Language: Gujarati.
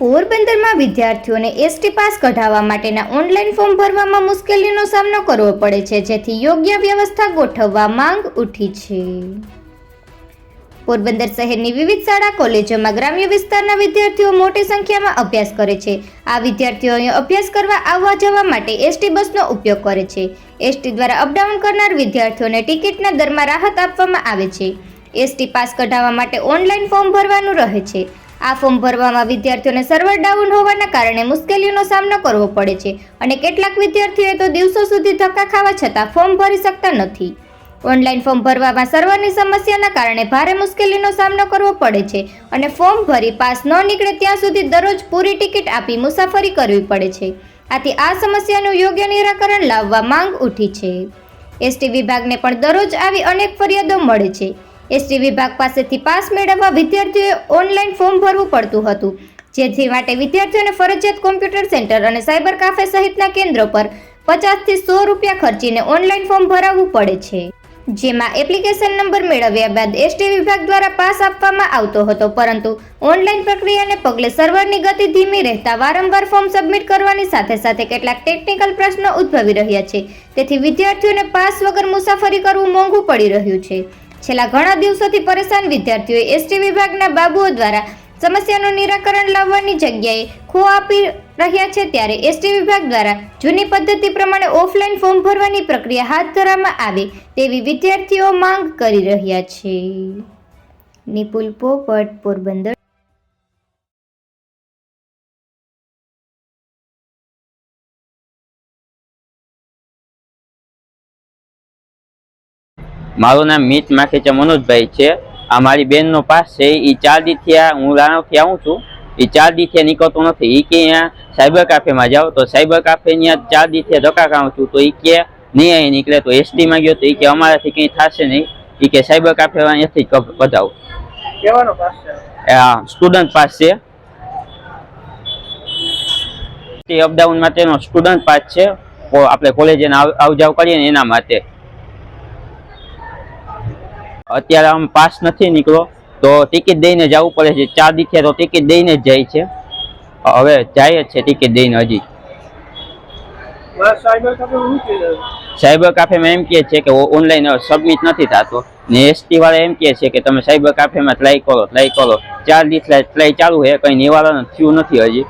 પોરબંદરમાં વિદ્યાર્થીઓને એસટી પાસ કઢાવવા માટેના ઓનલાઈન ફોર્મ ભરવામાં મુશ્કેલીનો સામનો કરવો પડે છે, જેથી યોગ્ય વ્યવસ્થા ગોઠવવા માંગ ઉઠી છે. પોરબંદર શહેરની વિવિધ શાળા, કોલેજોમાં ગ્રામ્ય વિસ્તારના વિદ્યાર્થીઓ મોટી સંખ્યામાં અભ્યાસ કરે છે. આ વિદ્યાર્થીઓ અભ્યાસ કરવા આવવા જવા માટે એસટી બસનો ઉપયોગ કરે છે. એસટી દ્વારા અપડાઉન કરનાર વિદ્યાર્થીઓને ટિકિટના દરમાં રાહત આપવામાં આવે છે. એસટી પાસ કઢાવવા માટે ઓનલાઈન ફોર્મ ભરવાનું રહે છે. આ ફોર્મ ભરવામાં વિદ્યાર્થીઓને સર્વર ડાઉન હોવાના કારણે મુશ્કેલીઓનો સામનો કરવો પડે છે અને કેટલાક વિદ્યાર્થીઓએ તો દિવસો સુધી ધક્કા ખાવા છતાં ફોર્મ ભરી શકતા નથી. ઓનલાઈન ફોર્મ ભરવામાં સર્વરની સમસ્યાના કારણે ભારે મુશ્કેલીનો સામનો કરવો પડે છે અને ફોર્મ ભરી પાસ ન નીકળે ત્યાં સુધી દરરોજ પૂરી ટિકિટ આપી મુસાફરી કરવી પડે છે. આથી આ સમસ્યાનું યોગ્ય નિરાકરણ લાવવા માંગ ઉઠી છે. એસટી વિભાગને પણ દરરોજ આવી અનેક ફરિયાદો મળે છે. એસટી વિભાગ પાસેથી પાસ મેળવવા વિદ્યાર્થીઓએ ઓનલાઈન ફોર્મ ભરવું પડતું હતું. જેથી માટે વિદ્યાર્થીઓને ફરજિયાત કોમ્પ્યુટર સેન્ટર અને સાયબર કાફે સહિતના કેન્દ્રો પર પચાસથી સો રૂપિયા ખર્ચીને ઓનલાઈન ફોર્મ ભરાવવું પડે છે. જેમાં એપ્લિકેશન નંબર મેળવ્યા બાદ એસટી વિભાગ દ્વારા પાસ આપવામાં આવતો હતો, પરંતુ ઓનલાઈન પ્રક્રિયાને પગલે સર્વરની ગતિ ધીમી રહેતા વારંવાર ફોર્મ સબમિટ કરવાની સાથે સાથે કેટલાક ટેકનિકલ પ્રશ્નો ઉદ્ભવી રહ્યા છે. તેથી વિદ્યાર્થીઓને પાસ વગર મુસાફરી કરવું મોંઘું પડી રહ્યું છે. છેલ્લા ઘણા દિવસોથી પરેશાન વિદ્યાર્થીઓએ એસટી વિભાગના બાબુઓ દ્વારા સમસ્યાનું નિરાકરણ લાવવાની જગ્યાએ ખો આપી રહ્યા છે ત્યારે એસટી વિભાગ દ્વારા જૂની પદ્ધતિ પ્રમાણે ઓફલાઈન ફોર્મ ભરવાની પ્રક્રિયા હાથ ધરવામાં આવે તેવી વિદ્યાર્થીઓ માંગ કરી રહ્યા છે. નિપુલ પોપટ, પોરબંદર. મારું નામ મિત માખીચા મનોજભાઈ છે. આ મારી બેનનો પાસ છે. એ ચાર આ હું રાણવથી આવું છું. એ ચાર દીથી નીકળતો નથી. એ કે અહીંયા સાયબર કાફેમાં જાઓ તો સાયબર કાફે ત્યાં ચાર દીથી ધક્કા ખાઉં છું. તો એ કે નહીં અહીં નીકળે તો એસટીમાં ગયો તો એ કે અમારાથી કંઈ થશે નહીં. એ કે સાયબર કાફે અહીંયાથી કઢ- કેવાનો પાસ છે? આ સ્ટુડન્ટ પાસ છે. અપડાઉન માટેનો સ્ટુડન્ટ પાસ છે. આપણે કોલેજે આવ જાવ કરીએ ને એના માટે. અત્યારે આમ પાસ નથી નીકળો, તો ટિકિટ દઈને જવું પડે છે. ચાર દીથી તો ટિકિટ દઈને જ જાય છે. હવે જાય જ છે ટિકિટ દઈને હજી. સાયબર કાફેમાં એમ કહે છે કે ઓનલાઈન સબમિટ નથી થતો. ને એસટી વાળા એમ કહે છે કે તમે સાયબર કાફેમાં ટ્રાય કરો ટ્રાય કરો. ચાર દિવસ ટ્રાય ચાલુ છે, કંઈ નિવારણ થયું નથી હજી.